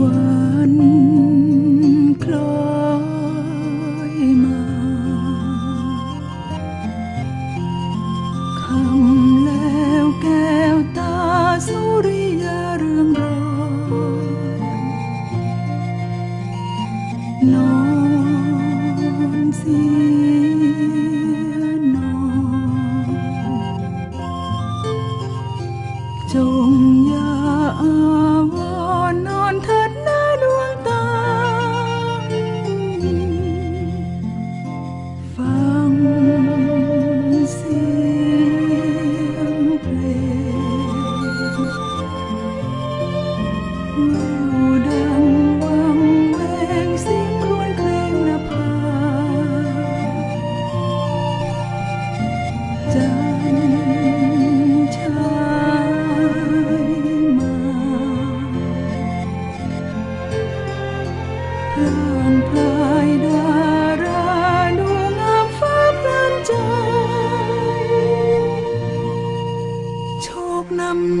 วัน โชคนำ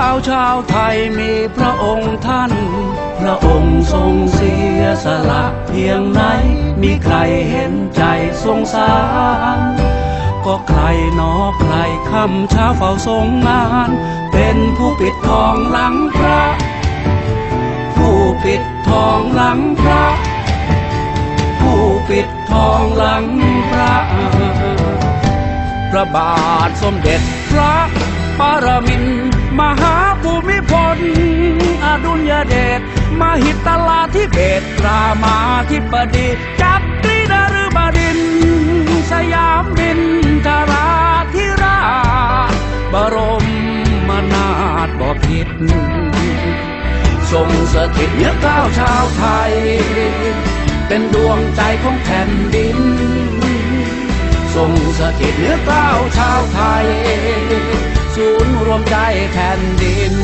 าาวชาวไทยมีพระองค์ท่าน พระองค์ทรงเสียสละเพียงไหน มีใครเห็นใจสงสาร ก็ใครนอใครคำเช้าเฝ้าทรงงาน เป็นผู้ปิดทองหลังพระ ผู้ปิดทองหลังพระ ผู้ปิดทองหลังพระ พระบาทสมเด็จพระปรมินทรมหา ชมหิตลาธิเบศรามาธิบดีจักรีนฤบดิน สยามบินทราธิราชบรมนาถบพิตรทรงสถิตเนือก้าวชาวไทย เป็นดวงใจของแผ่นดิน ทรงสถิตเนือก้าวชาวไทย ศูนย์รวมใจแผ่นดิน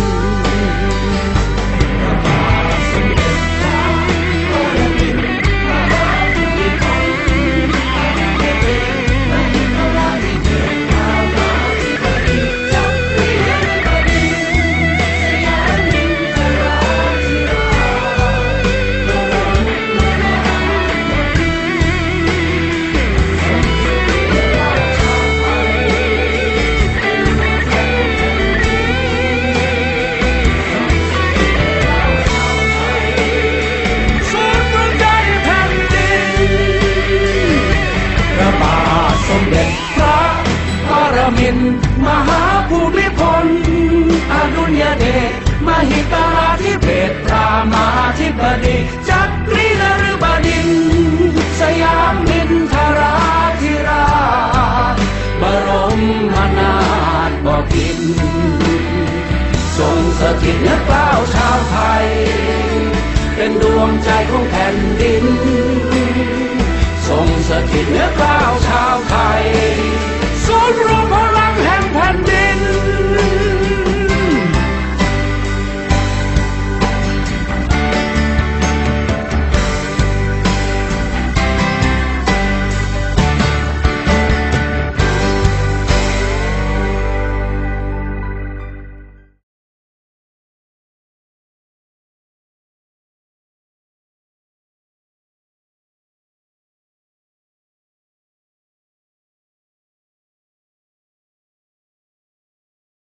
อถิ่นและเป้าชาวไทย เป็นดวงใจของแผ่นดินทรงสถิตเนื้อเป้าชาวไทย